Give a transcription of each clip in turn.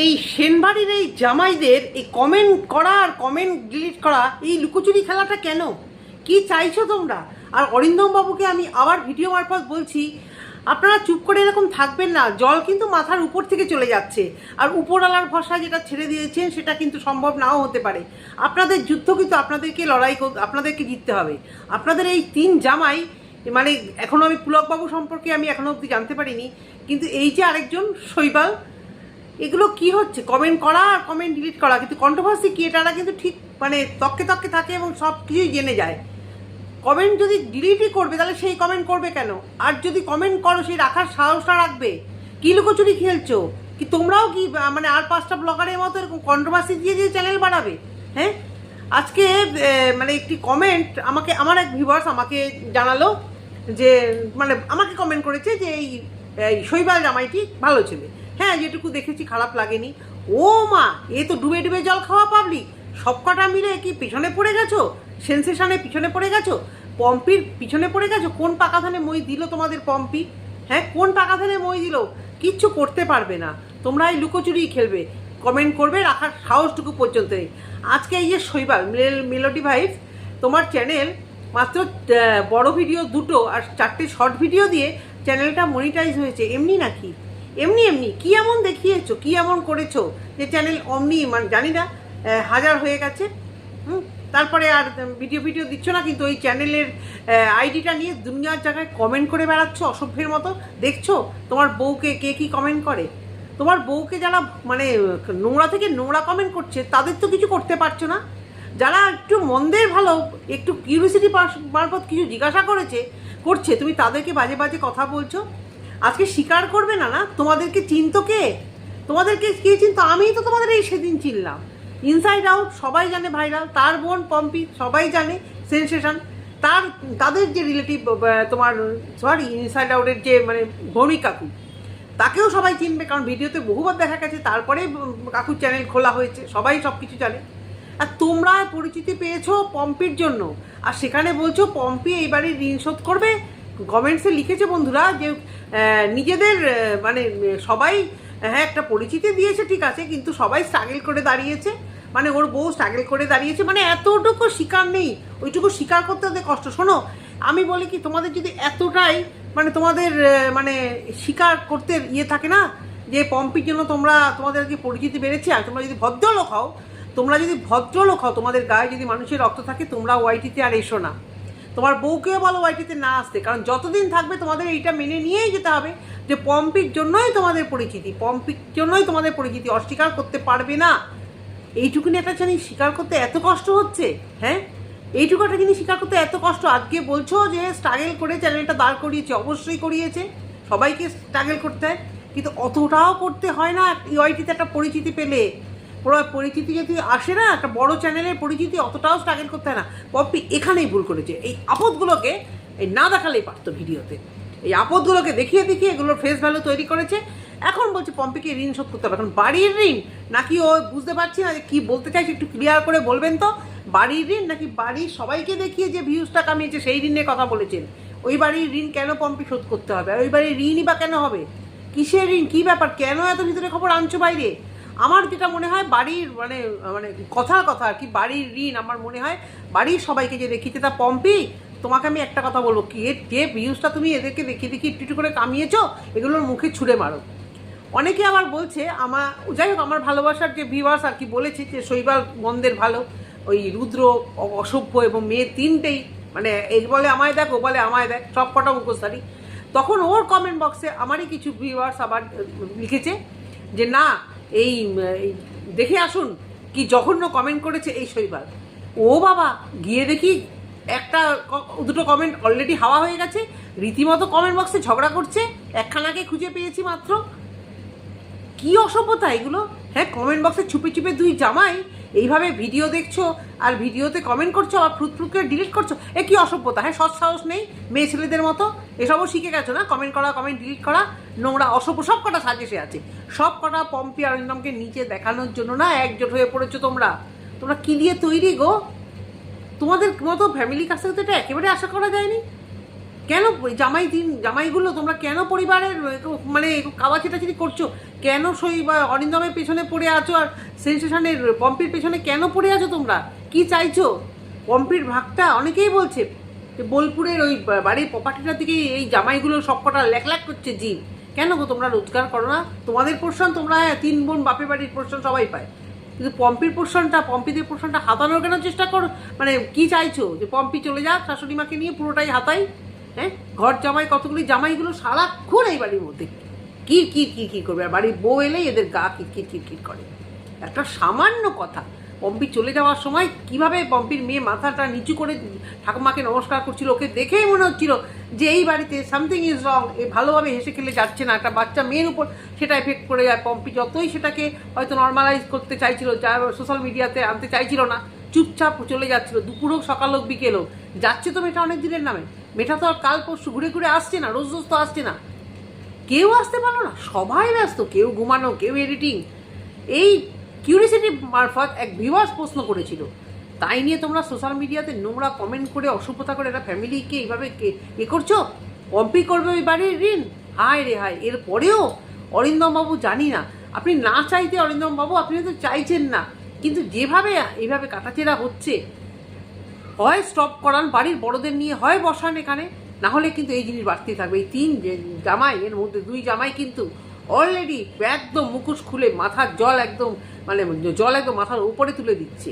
এই সেনবাড়ির এই জামাইদের এই কমেন্ট করা আর কমেন্ট ডিলিট করা, এই লুকোচুরি খেলাটা কেন? কি চাইছো তোমরা? আর অরিন্দম বাবুকে আমি আবার ভিডিও মারফত বলছি, আপনারা চুপ করে এরকম থাকবেন না, জল কিন্তু মাথার উপর থেকে চলে যাচ্ছে। আর উপরওয়ালার ভরসা যেটা ছেড়ে দিয়েছেন, সেটা কিন্তু সম্ভব নাও হতে পারে। আপনাদের যুদ্ধ কিন্তু আপনাদেরকে লড়াই আপনাদেরকে জিততে হবে। আপনাদের এই তিন জামাই মানে এখনও আমি পুলকবাবু সম্পর্কে আমি এখনও অবধি জানতে পারিনি, কিন্তু এই যে আরেকজন শৈবাল এগুলো কি হচ্ছে? কমেন্ট করা আর কমেন্ট ডিলিট করা। কিন্তু কন্ট্রোভার্সি ক্রিয়েটাররা কিন্তু ঠিক মানে তককে তককে থাকে এবং সব কিছুই জেনে যায়। কমেন্ট যদি ডিলিটই করবে, তাহলে সেই কমেন্ট করবে কেন? আর যদি কমেন্ট করো, সেই রাখার সাহসটা রাখবে? কি লুকোচুরি খেলছো? কি তোমরাও কি মানে আর পাঁচটা ব্লগারের মতো এরকম কন্ট্রোভার্সি দিয়ে দিয়ে চ্যানেল বাড়াবে হ্যাঁ? আজকে মানে একটি কমেন্ট আমাকে, আমার এক ভিউয়ার্স আমাকে জানালো যে মানে আমাকে কমেন্ট করেছে যে এই শৈবাল জামাইটি ভালো ছেলে। হ্যাঁ যেটুকু দেখেছি খারাপ লাগেনি। ও মা, এ তো ডুবে ডুবে জল খাওয়া পাবলিক সব কটা মিলে কি পিছনে পড়ে গেছো? সেন্সেশনে পিছনে পড়ে গেছো? পম্পির পিছনে পড়ে গেছো? কোন পাকা ধানে মই দিল তোমাদের পম্পি? হ্যাঁ কোন পাকা ধানে মই দিল? কিচ্ছু করতে পারবে না। তোমরা এই লুকোচুরি খেলবে। কমেন্ট করবে, রাখার সাহসটুকু পর্যন্ত নেই। আজকে এই যে শৈবাল, মেল- মেলোডি ভাইস তোমার চ্যানেল মাত্র বড় ভিডিও দুটো আর চারটে শর্ট ভিডিও দিয়ে চ্যানেলটা মনিটাইজ হয়েছে। এমনি নাকি? এমনি এমনি, কি এমন দেখিয়েছো, কি এমন করেছ যে চ্যানেল অমনি মানে জানি না হাজার হয়ে গেছে, হুম? তারপরে আর ভিডিও ভিডিও দিচ্ছ না, কিন্তু ওই চ্যানেলের আইডিটা নিয়ে দুনিয়ার জায়গায় কমেন্ট করে বেড়াচ্ছ, অসভ্যের মতো, দেখছ? তোমার বউকে কে কি কমেন্ট করে? তোমার বউকে যারা মানে নোংরা থেকে নোংরা কমেন্ট করছে, তাদের তো কিছু করতে পারছ না। যারা একটু মন্দের ভালো, একটু কিউরিসিটি মারফত কিছু জিজ্ঞাসা করেছে, করছে, তুমি তাদেরকে বাজে বাজে কথা বলছো আজকে স্বীকার করবে না না? তোমাদেরকে চিনতো কে? তোমাদেরকে কে চিনতো? আমিই তো তোমাদের এই সেদিন চিনলাম। ইনসাইড আউট সবাই জানে ভাইরাল তার বোন পম্পি, সবাই জানে সেন্সেশন তার, তাদের যে রিলেটিভ তোমার সরি ইনসাইড আউটের যে মানে ভৌমিক কাকু, তাকেও সবাই চিনবে, কারণ ভিডিওতে বহুবার দেখা গেছে, তারপরে কাকুর চ্যানেল খোলা হয়েছে, সবাই সব কিছু জানে। আর তোমরা পরিচিতি পেয়েছ পম্পির জন্য। আর সেখানে বলছো, পম্পি এইবারে ঋণ শোধ করবে কমেন্টসে লিখেছে বন্ধুরা যে নিজেদের মানে সবাই হ্যাঁ একটা পরিচিতি দিয়েছে, ঠিক আছে, কিন্তু সবাই স্ট্রাগল করে দাঁড়িয়েছে। মানে ওর বউ স্ট্রাগল করে দাঁড়িয়েছে। মানে এতটুকু শিকার নেই। ওইটুকু স্বীকার করতে ওদের কষ্ট। শোনো, আমি বলি কি, তোমাদের যদি এতটাই মানে তোমাদের মানে স্বীকার করতে ইয়ে থাকে না, যে, পম্পির জন্য তোমরা, তোমাদের যে পরিচিতি বেড়েছে, আর তোমরা যদি ভদ্রলোক হও, তোমরা যদি ভদ্রলোক হও, তোমাদের গায়ে যদি মানুষের রক্ত থাকে, তোমরা ওয়াইটিতে আর এসো না। তোমার বউকেও বলো ওয়াইটিতে না আসতে, কারণ যতদিন থাকবে তোমাদের এইটা মেনে নিয়েই যেতে হবে যে পম্পির জন্যই তোমাদের পরিচিতি, পম্পির জন্যই তোমাদের পরিচিতি, অস্বীকার করতে পারবে না। এইটুকুনি একটা জানি স্বীকার করতে এত কষ্ট হচ্ছে হ্যাঁ? এইটুকু একটা জিনিস স্বীকার করতে এত কষ্ট, আজকে বলছো যে স্ট্রাগল করে চ্যানেলটা দাঁড় করিয়েছে, অবশ্যই করিয়েছে, সবাইকে স্ট্রাগল করতে হয়, কিন্তু অতটাও করতে হয় না ইউআইটিতে একটা পরিচিতি পেলে। পরিচিতি যদি আসে না, একটা বড় চ্যানেলের পরিচিতি অতটাও স্ট্রাগল করতে হয় না। পপি এখানেই ভুল করেছে। এই আপদগুলোকে এই না দেখালেই পারতো ভিডিওতে। এই আপদগুলোকে দেখিয়ে দেখিয়ে এগুলোর ফেস ভ্যালু তৈরি করেছে। এখন বলছে পম্পিকে ঋণ শোধ করতে হবে। এখন বাড়ির ঋণ? নাকি ও বুঝতে পারছি না যে কী বলতে চাইছে? একটু ক্লিয়ার করে বলবেন তো। বাড়ির ঋণ? নাকি বাড়ির সবাইকে দেখিয়ে যে ভিউজটা কামিয়েছে, সেই ঋণের কথা বলেছেন। ওই বাড়ির ঋণ কেন পম্পি শোধ করতে হবে? আর ওই বাড়ির ঋণই বা কেন হবে? কিসের ঋণ? কী ব্যাপার? কেন এত ভিতরে খবর আনছো বাইরে? আমার যেটা মনে হয়, বাড়ির মানে মানে কথার কথা আর কি, বাড়ির ঋণ আমার মনে হয়, বাড়ির সবাইকে যে দেখিয়েছে, তা পম্পি, তোমাকে আমি একটা কথা বলব, কি, এর যে ভিউজটা তুমি এদেরকে দেখিয়ে দেখি একটু একটু করে কামিয়েছো, এগুলোর মুখে ছুঁড়ে মারো। অনেকে আবার বলছে, আমার, যাই হোক, আমার ভালোবাসার যে ভিউয়ার্স আর কি বলেছে যে শৈবাল মন্দের ভালো, ওই রুদ্র অসভ্য এবং মেয়ে তিনটেই মানে এই বলে আমায় দেখ, ও বলে আমায় দেখ, সব কটা মুখোশধারী। তখন ওর কমেন্ট বক্সে আমারই কিছু ভিউয়ার্স আবার লিখেছে যে না এই দেখে আসুন কি জঘন্য কমেন্ট করেছে এই শৈবাল। ও বাবা, গিয়ে দেখি একটা দুটো কমেন্ট অলরেডি হাওয়া হয়ে গেছে, রীতিমতো কমেন্ট বক্সে ঝগড়া করছে, একখানাকে খুঁজে পেয়েছি মাত্র। কি অসভ্যতা এগুলো? হ্যাঁ কমেন্ট বক্সে ছুপে ছুপে দুই জামাই এইভাবে ভিডিও দেখছ আর ভিডিওতে কমেন্ট করছ আর ফ্রুত ডিলিট করছ, এ কি অসভ্যতা? হ্যাঁ সৎ সাহস নেই, মেয়ে ছেলেদের মতো। এসবও শিখে গেছো না? কমেন্ট করা কমেন্ট ডিলিট করা, নোংরা, অসভ্য, সব কটা সাজেসে আছে। সব কটা পম্পি অরিন্দমকে নিচে দেখানোর জন্য না একজোট হয়ে পড়েছো তোমরা? তোমরা কি দিয়ে তৈরি গো? তোমাদের মতো ফ্যামিলির কাছ থেকে তো এটা একেবারে আশা করা যায়নি। কেন জামাই দিন জামাইগুলো তোমরা কেন পরিবারের মানে কাবা ছেটাছেটি করছ? কেন সই বা অরিন্দমের পেছনে পড়ে আছো আর সেন্সেশনের পম্পির পেছনে কেন পড়ে আছো তোমরা? কি চাইছো? পম্পির ভাগটা অনেকেই বলছে যে বোলপুরের ওই বাড়ির প্রপার্টিটার দিকে এই জামাইগুলো সবকটা ল্যাক ল্যাক করছে জিন। কেন গো তোমরা রোজগার করো না? তোমাদের পোর্শন তোমরা হ্যাঁ, তিন বোন বাপের বাড়ির পোর্শন সবাই পায়। কিন্তু পম্পির পোর্শনটা পম্পিদের পোর্শনটা হাতানোর কেন চেষ্টা করো? মানে কি চাইছো? যে পম্পি চলে যাক শাশুড়ি মাকে নিয়ে পুরোটাই হাতাই? হ্যাঁ? ঘর জামাই কতগুলি? জামাইগুলো সারাক্ষণ এই বাড়ির মধ্যে। কি কি কি কি করবে? আর বাড়ির বউ এলেই এদের গা কিট কিট কিট করে একটা সামান্য কথা, পম্পি চলে যাওয়ার সময় কীভাবে পম্পির মেয়ে মাথাটা নিচু করে ঠাকুমাকে নমস্কার করছিল, ওকে দেখেই মনে হচ্ছিল যে এই বাড়িতে সামথিং ইজ রং এ ভালোভাবে হেসে খেলে যাচ্ছে না। একটা বাচ্চা মেয়ের উপর সেটা এফেক্ট করে যায়। পম্পি যতই সেটাকে হয়তো নর্মালাইজ করতে চাইছিল, যা সোশ্যাল মিডিয়াতে আনতে চাইছিল না, চুপচাপ চলে যাচ্ছিল। দুপুর হোক সকাল হোক বিকেল হোক যাচ্ছে তো মেয়েটা অনেক দিনের নামে। মেয়েটা তো আর কাল পরশু ঘুরে ঘুরে আসছে না, রোজ রোজ তো আসছে না। কেউ আসতে পারল না, সবাই ব্যস্ত, কেউ ঘুমানো, কেউ এডিটিং এই কিউরিসিটি মারফত এক ভিউয়ার্স প্রশ্ন করেছিল। তাই নিয়ে তোমরা সোশ্যাল মিডিয়াতে নোংরা কমেন্ট করে, অসভ্যতা করে একটা ফ্যামিলিকে এইভাবে কে- এ করছ? কম্পি করবে ওই বাড়ির ঋণ? হায় রে হায় এরপরেও অরিন্দম বাবু জানি না। আপনি না চাইতে অরিন্দম বাবু আপনি তো চাইছেন না। কিন্তু যেভাবে এইভাবে কাটাচেরা হচ্ছে হয় স্টপ করান, বাড়ির বড়দের নিয়ে হয়, বসান এখানে। না হলে কিন্তু এই জিনিস বাড়তেই থাকবে। এই তিন জামাই, এর মধ্যে দুই জামাই কিন্তু অলরেডি একদম মুখোশ খুলে মাথার জল একদম মানে জল একদম মাথার উপরে তুলে দিচ্ছে।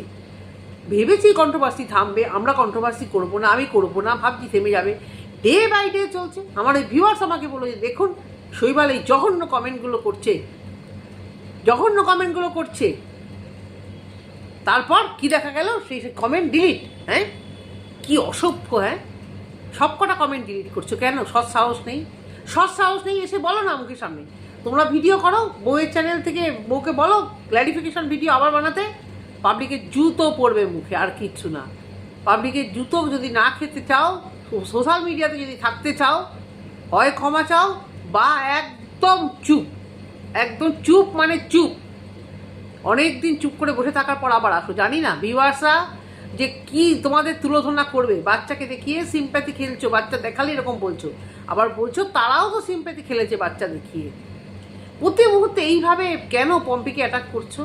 ভেবেছি কন্ট্রোভার্সি থামবে, আমরা কন্ট্রোভার্সি করব না, আমি করব না, ভাবছি থেমে যাবে। ডে বাই ডে চলছে। আমার এই ভিউয়ার্স আমাকে বলো যে, দেখুন, শৈবাল এই জঘন্য কমেন্টগুলো করছে। জঘন্য কমেন্টগুলো করছে। তারপর কি দেখা গেল? সেই কমেন্ট ডিলিট হ্যাঁ? কি অসভ্য হ্যাঁ? সব কটা কমেন্ট ডিলিট করছ কেন? সৎ সাহস নেই। সৎ সাহস নেই এসে বলো না মুখের সামনে। তোমরা ভিডিও করো, বউয়ের চ্যানেল থেকে বউকে বলো ক্ল্যারিফিকেশন ভিডিও আবার বানাতে। পাবলিকের জুতো পড়বে মুখে, আর কিচ্ছু না। পাবলিকের জুতো যদি না খেতে চাও সোশ্যাল মিডিয়াতে যদি থাকতে চাও, হয় ক্ষমা চাও, বা একদম চুপ একদম চুপ মানে চুপ। অনেক দিন চুপ করে বসে থাকার পর আবার আসো, জানি না ভিউয়ার্সরা যে কি তোমাদের তুলোধনা করবে? বাচ্চাকে দেখিয়ে সিম্প্যাথি খেলছো, বাচ্চা দেখালে এরকম বলছো। আবার বলছো, তারাও তো সিম্প্যাথি খেলেছে বাচ্চা দেখিয়ে। প্রতি মুহূর্তে এইভাবে কেন পম্পিকে অ্যাটাক করছ?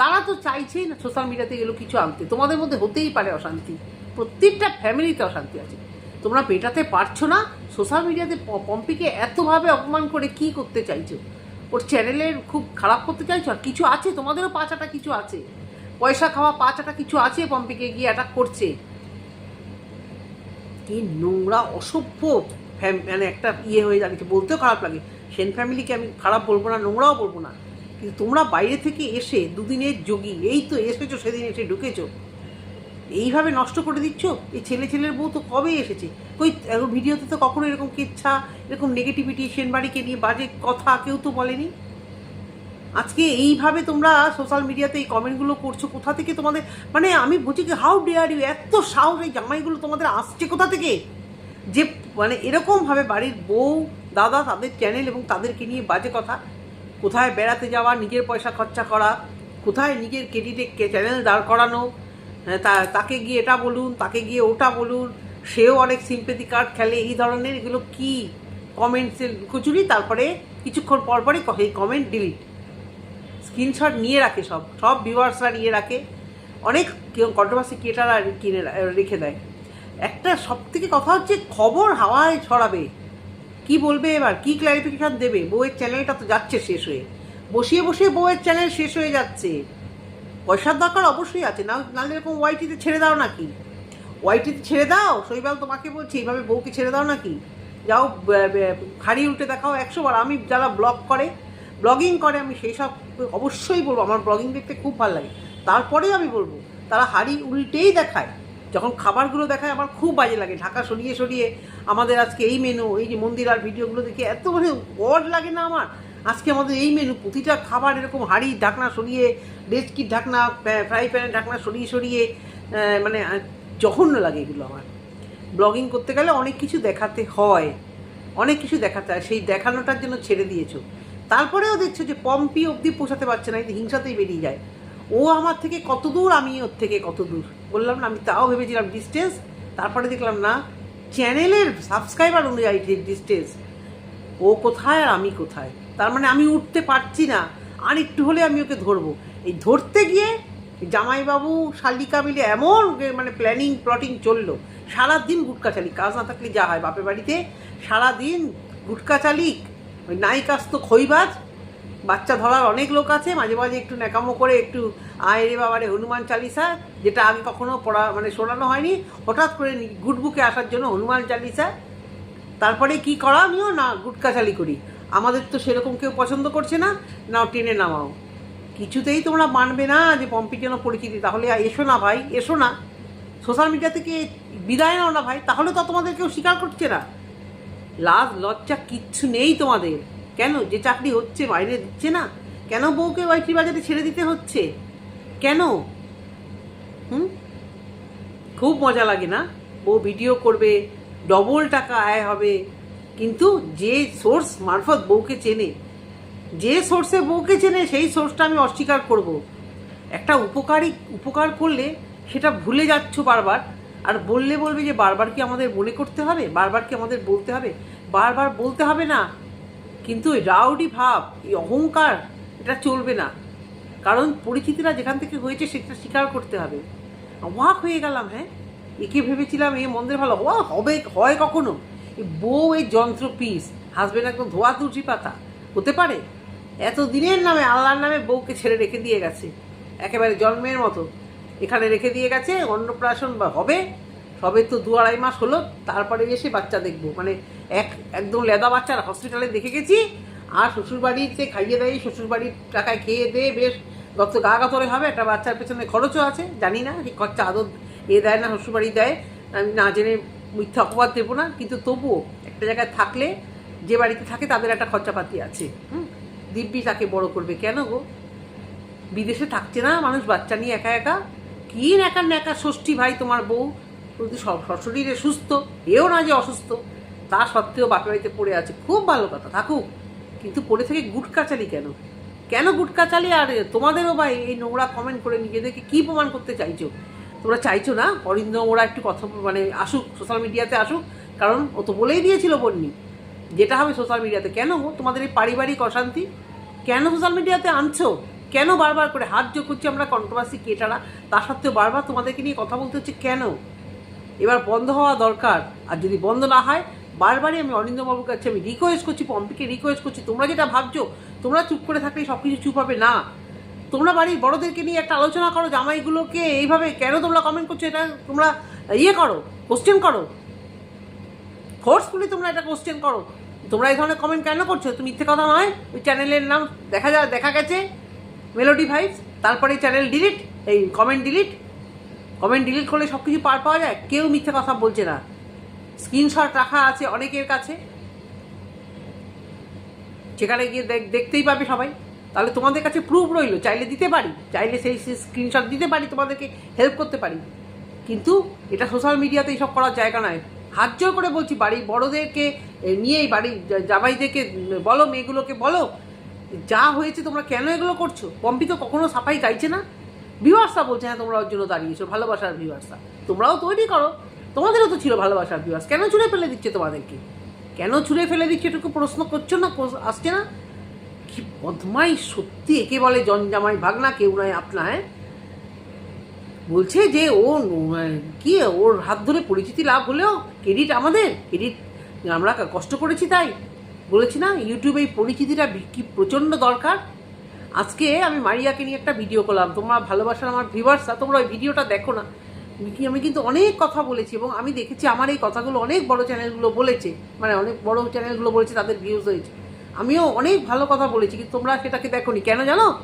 তারা তো চাইছেই না সোশ্যাল মিডিয়াতে এগুলো কিছু আনতে। তোমাদের মধ্যে হতেই পারে অশান্তি। প্রত্যেকটা ফ্যামিলিতে অশান্তি আছে। তোমরা পেটাতে পারছ না সোশ্যাল মিডিয়াতে পম্পিকে এতভাবে অপমান করে কি করতে চাইছো? ওর চ্যানেলের খুব খারাপ করতে চাইছো? আর কিছু আছে? তোমাদেরও পাঁচাটা কিছু আছে। পয়সা খাওয়া পাঁচাটা কিছু আছে পম্পিকে গিয়ে অ্যাটাক করছে? কি নোংরা, অসভ্য মানে একটা ইয়ে হয়ে দাঁড়িয়েছে। বলতেও খারাপ লাগে। সেন ফ্যামিলিকে আমি খারাপ বলব না, নোংরাও বলব না। কিন্তু তোমরা বাইরে থেকে এসে দুদিনের যোগী, এই তো এসেছ, সেদিন এসে ঢুকেছো। এইভাবে নষ্ট করে দিচ্ছ? এই ছেলে ছেলের বউ তো কবে এসেছে? ওই ভিডিওতে তো কখনো এরকম কেচ্ছা, এরকম নেগেটিভিটি সেনবাড়িকে নিয়ে বাজে কথা কেউ তো বলেনি? আজকে এইভাবে তোমরা সোশ্যাল মিডিয়াতে এই কমেন্টগুলো করছ, কোথা থেকে তোমাদের? মানে আমি বলছি কি হাউ ডেয়ার ইউ এত সাহস এই জামাইগুলো তোমাদের আসছে কোথা থেকে? যে মানে এরকমভাবে বাড়ির বউ, দাদা তাদের চ্যানেল এবং তাদেরকে নিয়ে বাজে কথা। কোথায় বেড়াতে যাওয়া, নিজের পয়সা খরচা করা, কোথায় নিজের ক্রেডিটে চ্যানেল দাঁড় করানো তাকে গিয়ে এটা বলুন, তাকে গিয়ে ওটা বলুন, সেও অনেক সিম্পেথি কার্ড খেলে, এই ধরনের এগুলো কি কমেন্টসের কুচুরি তারপরে কিছুক্ষণ পর পরই এই কমেন্ট ডিলিট স্ক্রিনশট নিয়ে রাখে সব সব ভিউয়ার্সরা নিয়ে রাখে। অনেক কন্ট্রোভার্সি ক্রিয়েটাররা কিনে রেখে দেয়। একটা সব থেকে কথা হচ্ছে খবর হাওয়ায় ছড়াবে। কি বলবে এবার? কি ক্ল্যারিফিকেশন দেবে? বউয়ের চ্যানেলটা তো যাচ্ছে শেষ হয়ে। বসিয়ে বসিয়ে বউয়ের চ্যানেল শেষ হয়ে যাচ্ছে। পয়সার দরকার অবশ্যই আছে, না নাহলে এরকম ওয়াইটিতে ছেড়ে দাও নাকি? ওয়াইটিতে ছেড়ে দাও, শৈবাল তোমাকে বলছি, এইভাবে বউকে ছেড়ে দাও নাকি? যাও হাড়ি উল্টে দেখাও একশো বার আমি যারা ব্লগ করে, ব্লগিং করে, আমি সেই সব অবশ্যই বলব, আমার ব্লগিং দেখতে খুব ভালো লাগে। তারপরেও আমি বলব, তারা হাড়ি উল্টেই দেখায়, যখন খাবারগুলো দেখায় আমার খুব বাজে লাগে, ঢাকা সরিয়ে সরিয়ে আমাদের আজকে এই মেনু এই যে মন্দির আর ভিডিওগুলো দেখে এত মানে অড লাগে না আমার। আজকে আমাদের এই মেনু প্রতিটা খাবার এরকম হাড়ি, ঢাকনা সরিয়ে ডেচকির ঢাকনা ফ্রাই প্যানের ঢাকনা সরিয়ে সরিয়ে মানে জঘন্য লাগে এগুলো আমার। ব্লগিং করতে গেলে অনেক কিছু দেখাতে হয়। অনেক কিছু দেখাতে হয়। সেই দেখানোটার জন্য ছেড়ে দিয়েছ। তারপরেও দেখছ যে পম্পি অবধি পৌঁছাতে পারছে না, এই হিংসাতেই বেরিয়ে যায়। ও আমার থেকে কত দূর, আমি ওর থেকে কত দূর? বললাম না, আমি তাও ভেবেছিলাম ডিস্টেন্স তারপরে দেখলাম না চ্যানেলের সাবস্ক্রাইবার অনুযায়ী ডিস্টেন্স ও কোথায় আর আমি কোথায়? তার মানে আমি উঠতে পারছি না। আর একটু হলে আমি ওকে ধরবো। এই ধরতে গিয়ে জামাইবাবু, শালিকা মিলে এমন মানে প্ল্যানিং প্লটিং চলল। সারাদিন গুটকা চালি কাজ না থাকলে যা হয় বাপের বাড়িতে। সারাদিন গুটকা চালিক, ওই নাই কাজ তো খইবাজ। বাচ্চা ধরার অনেক লোক আছে, মাঝে মাঝে একটু ন্যাকামো করে একটু, আয় রে বাবারে, হনুমান চালিসা! যেটা আগে কখনো পড়া মানে শোনানো হয়নি। হঠাৎ করে গুড বুকে আসার জন্য হনুমান চালিসা। তারপরে কি করা? আমিও না, গুটকা চালি করি। আমাদের তো সেরকম কেউ পছন্দ করছে না। নাও, টেনে নামাও। কিছুতেই তোমরা মানবে না যে পম্পির জন্য পরিচিতি। তাহলে এসো না ভাই, এসো না। সোশ্যাল মিডিয়া থেকে বিদায় নাও না ভাই, তাহলে তো তোমাদের কেউ স্বীকার করছে না। লাজ, লজ্জা কিচ্ছু নেই তোমাদের। কেন? যে চাকরি হচ্ছে, বাইরে দিচ্ছে না। কেন বউকে ওয়াইটি বাজারে ছেড়ে দিতে হচ্ছে? কেন? হুম? খুব মজা লাগে না? বউ ভিডিও করবে, ডবল টাকা আয় হবে। কিন্তু যে সোর্স মারফত বউকে চেনে, যে সোর্সে বউকে চেনে, সেই সোর্সটা আমি অস্বীকার করব। একটা উপকারী, উপকার করলে সেটা ভুলে যাচ্ছ বারবার, আর বললে বলবে যে বারবার কি আমাদের মনে করতে হবে? বারবার কি আমাদের বলতে হবে? বারবার বলতে হবে না। কিন্তু এই রাউডি ভাব, এই অহংকার, এটা চলবে না। কারণ পরিচিতিরা যেখান থেকে হয়েছে, সেটা স্বীকার করতে হবে। অবাক হয়ে গেলাম হ্যাঁ? একে ভেবেছিলাম এ মন্দের ভালো। হওয়া হবে, হয় কখনো? বউ এই যন্ত্র পিস। হাজবেন্ড একদম ধোয়া তুলসী পাতা। হতে পারে? এত দিনের নামে আল্লাহর নামে বউকে ছেড়ে রেখে দিয়ে গেছে। একেবারে জন্মের মতো। এখানে রেখে দিয়ে গেছে, অন্নপ্রাশন বা হবে, সবে তো দু আড়াই মাস হলো, তারপরে এসে বাচ্চা দেখব। মানে এক, একদম লেদা বাচ্চার হসপিটালে দেখে গেছি, আর শ্বশুরবাড়িতে খাইয়ে দেয়, শ্বশুরবাড়ির টাকায় খেয়ে দে, বেশ গত গা গাতরে হবে, একটা বাচ্চার পেছনে খরচও আছে, জানি না খরচা আদর এ দেয় না, শ্বশুরবাড়ি দেয়, আমি না জেনে মিথ্যা অপবাদ দেবো না, কিন্তু তবুও একটা জায়গায় থাকলে যে বাড়িতে থাকে তাদের একটা খরচাপাতি আছে। হুম? দিব্যি তাকে বড় করবে কেন গো? বিদেশে থাকছে না মানুষ, বাচ্চা নিয়ে একা একা? কি ন্যাকা ন্যাকা ষষ্ঠী ভাই তোমার বউ? যদি সব- শরীরে সুস্থ, এও না যে অসুস্থ। তা সত্ত্বেও বাপের বাড়িতে পড়ে আছে, খুব ভালো কথা, থাকুক। কিন্তু পড়ে থেকে গুটকা চালি কেন? কেন গুটকা চালি? আর তোমাদেরও ভাই এই নোংরা কমেন্ট করে নিজেদেরকে কি প্রমাণ করতে চাইছো? তোমরা চাইছো না? অরিন্দম ওরা একটু কথা মানে আসুক সোশ্যাল মিডিয়াতে আসুক। কারণ ও তো বলেই দিয়েছিল বন্যি যেটা হবে সোশ্যাল মিডিয়াতে কেন তোমাদের এই পারিবারিক অশান্তি? কেন সোশ্যাল মিডিয়াতে আনছো? কেন বারবার করে হাত যোগ করছি আমরা কন্ট্রোভার্সি কেটারা? তা সত্ত্বেও বারবার তোমাদেরকে নিয়ে কথা বলতে হচ্ছে কেন? এবার বন্ধ হওয়া দরকার। আর যদি বন্ধ না হয়, বারবারই আমি অরিন্দমবাবুর কাছে আমি রিকোয়েস্ট করছি, পম্পিকে রিকোয়েস্ট করছি। তোমরা যেটা ভাবছ, তোমরা চুপ করে থাকলে সব কিছু চুপ হবে না। তোমরা বাড়ির বড়দেরকে নিয়ে একটা আলোচনা করো, জামাইগুলোকে এইভাবে কেন তোমরা কমেন্ট করছ? এটা তোমরা ইয়ে করো কোশ্চেন করো। ফোর্সফুলি তোমরা এটা কোশ্চেন করো। তোমরা এই ধরনের কমেন্ট কেন করছ? তুমি মিথ্যে কথা নয়। ওই চ্যানেলের নাম দেখা যা, দেখা গেছে। মেলোডি ভাইস তারপরে চ্যানেল ডিলিট এই কমেন্ট ডিলিট কমেন্ট ডিলিট করলে সব কিছু পার পাওয়া যায়। কেউ মিথ্যে কথা বলছে না। স্ক্রিনশট রাখা আছে অনেকের কাছে। সেখানে গিয়ে দেখ- দেখতেই পাবে সবাই। তাহলে তোমাদের কাছে প্রুফ রইল, চাইলে দিতে পারি, চাইলে সেই স্ক্রিনশট দিতে পারি, তোমাদেরকে হেল্প করতে পারি। কিন্তু এটা সোশ্যাল মিডিয়াতে এইসব করার জায়গা নয়। হাত জোর করে বলছি, বাড়ির বড়দেরকে নিয়েই, বাড়ির জামাইদেরকে বলো, মেয়েগুলোকে বলো, যা হয়েছে তোমরা কেন এগুলো করছ? পম্পি তো কখনো সাফাই গাইছে না। ভিউয়ার্সরা বলছে হ্যাঁ তোমরা ওর জন্য দাঁড়িয়েছো, ভালোবাসার ভিউয়ার্সরা। তোমরাও তৈরি করো। তোমাদেরও তো ছিল ভালোবাসার ভিউয়ার্স। কেন ছুঁড়ে ফেলে দিচ্ছে তোমাদেরকে? কেন ছুঁড়ে ফেলে দিচ্ছে? এটুকু প্রশ্ন করছ না আসছে না? কি বদমাই সত্যি একে বলে জঞ্জামাই ভাগনা কেউ নয় আপনা হ্যাঁ? বলছে যে ও কি ওর হাত ধরে পরিচিতি লাভ হলেও ক্রেডিট আমাদের, ক্রেডিট আমরা কষ্ট করেছি তাই। বলেছি না, ইউটিউবে এই পরিচিতিটা কি প্রচণ্ড দরকার। আজকে আমি মারিয়াকে নিয়ে একটা ভিডিও করলাম, তোমরা ভালোবাসার আমার ভিউয়ার্সরা তোমরা ওই ভিডিওটা দেখো না। আমি কিন্তু অনেক কথা বলেছি এবং আমি দেখেছি আমার এই কথাগুলো অনেক বড় চ্যানেলগুলো বলেছে মানে অনেক বড় চ্যানেলগুলো বলেছে, তাদের ভিউজ হয়েছে। আমিও অনেক ভালো কথা বলেছি, কিন্তু তোমরা সেটাকে দেখো নি কেন জানো?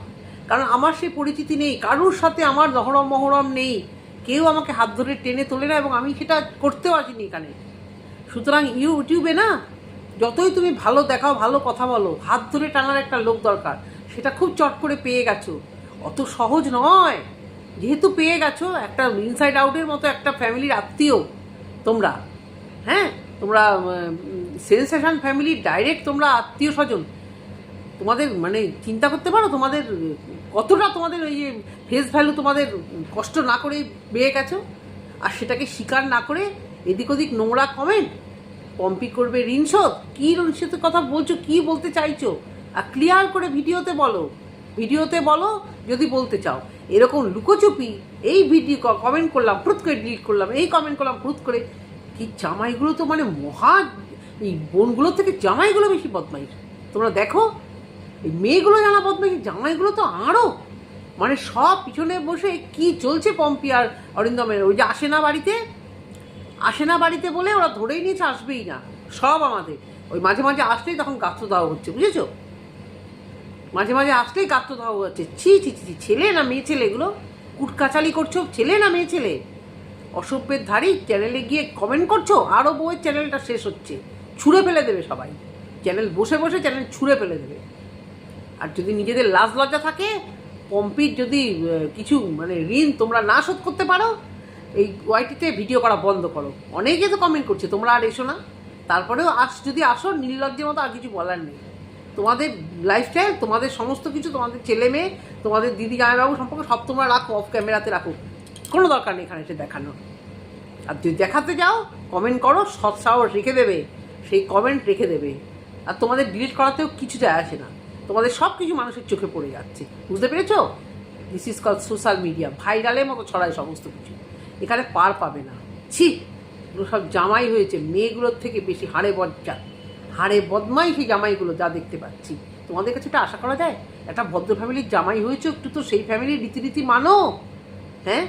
কারণ আমার সেই পরিচিতি নেই, কারোর সাথে আমার দহরম মহরম নেই। কেউ আমাকে হাত ধরে টেনে তোলে না এবং আমি সেটা করতেও আসিনি এখানে। সুতরাং ইউটিউবে না, যতই তুমি ভালো দেখাও, ভালো কথা বলো, হাত ধরে টানার একটা লোক দরকার। সেটা খুব চট করে পেয়ে গেছো। অত সহজ নয়। যেহেতু পেয়ে গেছো, একটা ইনসাইড আউটের মতো একটা ফ্যামিলির আত্মীয় তোমরা। হ্যাঁ? তোমরা সেন্সেশন ফ্যামিলির ডাইরেক্ট তোমরা আত্মীয় স্বজন, তোমাদের মানে চিন্তা করতে পারো, তোমাদের কতটা তোমাদের ওই যে ফেস ভ্যালু তোমাদের কষ্ট না করে বেয়ে গেছো, আর সেটাকে স্বীকার না করে এদিক ওদিক নোংরা কমেন্ট পম্পি করবে ঋণ শোধ, কী ঋণ শোধের কথা বলছো, কি বলতে চাইছো, আর ক্লিয়ার করে ভিডিওতে বলো ভিডিওতে বলো, যদি বলতে চাও। এরকম লুকোচুপি, এই ভিডিও কমেন্ট করলাম ফুট করে ডিলিট করলাম, এই কমেন্ট করলাম ফুট করে কি জামাইগুলো তো মানে মহা এই বোনগুলো থেকে জামাইগুলো বেশি বদমাইশ। তোমরা দেখো এই মেয়েগুলো জানা বদমাইশ জামাইগুলো তো আরও মানে সব পিছনে বসে কি চলছে পম্পি আর অরিন্দমের? ওই যে আসে না বাড়িতে? আসে না বাড়িতে বলে ওরা ধরেই নিয়েছে আসবেই না। সব আমাদের। ওই মাঝে মাঝে আসলেই তখন গাত্র দেওয়া হচ্ছে বুঝেছ? মাঝে মাঝে আসলেই গাত্র দেওয়া হচ্ছে। ছি ছি ছি, ছেলে না মেয়ে ছেলে এগুলো? কুটকাচালি করছ ছেলে না মেয়ে ছেলে? অসভ্যের ধারি চ্যানেলে গিয়ে কমেন্ট করছ আরও বউয়ের চ্যানেলটা শেষ হচ্ছে। ছুঁড়ে ফেলে দেবে সবাই। চ্যানেল বসে বসে চ্যানেল ছুঁড়ে ফেলে দেবে। আর যদি নিজেদের লাজ লজ্জা থাকে, পম্পির যদি কিছু মানে ঋণ তোমরা না শোধ করতে পারো, এই ওয়াইটিতে ভিডিও করা বন্ধ করো। অনেকে তো কমেন্ট করছে, তোমরা আর এসো না। তারপরেও আস, যদি আসো, নির্লজ্জের মতো আর কিছু বলার নেই। তোমাদের লাইফস্টাইল তোমাদের সমস্ত কিছু, তোমাদের ছেলে মেয়ে তোমাদের দিদি জামাইবাবু সম্পর্কে সব তোমরা রাখো অফ ক্যামেরাতে রাখো। কোনো দরকার নেই এখানে এসে দেখানোর। আর যদি দেখাতে যাও কমেন্ট করো, সৎ সাহস রেখে দেবে, সেই কমেন্ট রেখে দেবে। আর তোমাদের ডিলিট করাতেও কিছু যায় আসে না। তোমাদের সব কিছু মানুষের চোখে পড়ে যাচ্ছে। বুঝতে পেরেছ? This is call social media ভাইরালের মতো ছড়ায় সমস্ত কিছু। এখানে পার পাবে না। ছি! সব জামাই হয়েছে। মেয়েগুলোর থেকে বেশি হাড়ে বজ্জা হাড়ে বদমাই সেই জামাইগুলো, যা দেখতে পাচ্ছি। তোমাদের কাছে এটা আশা করা যায়? একটা ভদ্র ফ্যামিলির জামাই হয়েছে, একটু তো সেই ফ্যামিলির রীতিনীতি মানো। হ্যাঁ?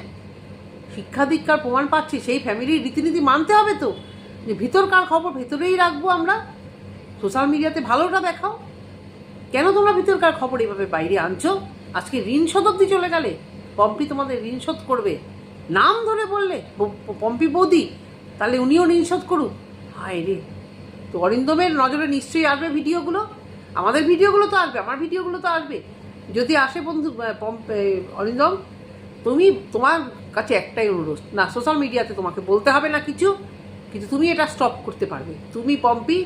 শিক্ষা দীক্ষার প্রমাণ পাচ্ছি, সেই ফ্যামিলির রীতিনীতি মানতে হবে তো। যে ভিতরকার খবর ভেতরেই রাখব আমরা। সোশ্যাল মিডিয়াতে ভালোটা দেখাও। কেন তোমরা ভিতরকার খবর এভাবে বাইরে আনছো? আজকে ঋণ শোধ অব্দি চলে গেলে পম্পি তোমাদের ঋণ শোধ করবে। নাম ধরে বললে পম্পি বৌদি, তাহলে উনিও ঋণ শোধ করুক। হায় রে! তো অরিন্দমের নজরে নিশ্চয়ই আসবে ভিডিওগুলো? আমাদের ভিডিওগুলো তো আসবে, আমার ভিডিওগুলো তো আসবে। যদি আসে বন্ধু অরিন্দম তুমি তোমার কাছে একটাই অনুরোধ, না সোশ্যাল মিডিয়াতে তোমাকে বলতে হবে না কিছু, কিন্তু তুমি এটা স্টপ করতে পারবে। তুমি পম্পি,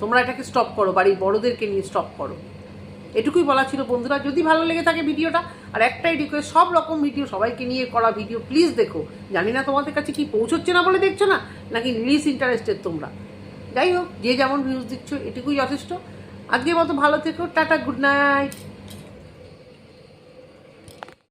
তোমরা এটাকে স্টপ করো, বাড়ির বড়োদেরকে নিয়ে স্টপ করো। এটুকুই বলা ছিল। বন্ধুরা, যদি ভালো লেগে থাকে ভিডিওটা, আর একটাই রিকোয়েস্ট সব রকম ভিডিও সবাইকে নিয়ে করা ভিডিও প্লিজ দেখো। জানি না তোমাদের কাছে কি পৌঁছচ্ছে না বলে দেখছ না, নাকি লিস ইন্টারেস্টেড তোমরা। যাই হোক, যে যেমন ভিউজ দিচ্ছ, এটুকুই যথেষ্ট। আজকের মতো ভালো থেকো, টাটা গুড নাইট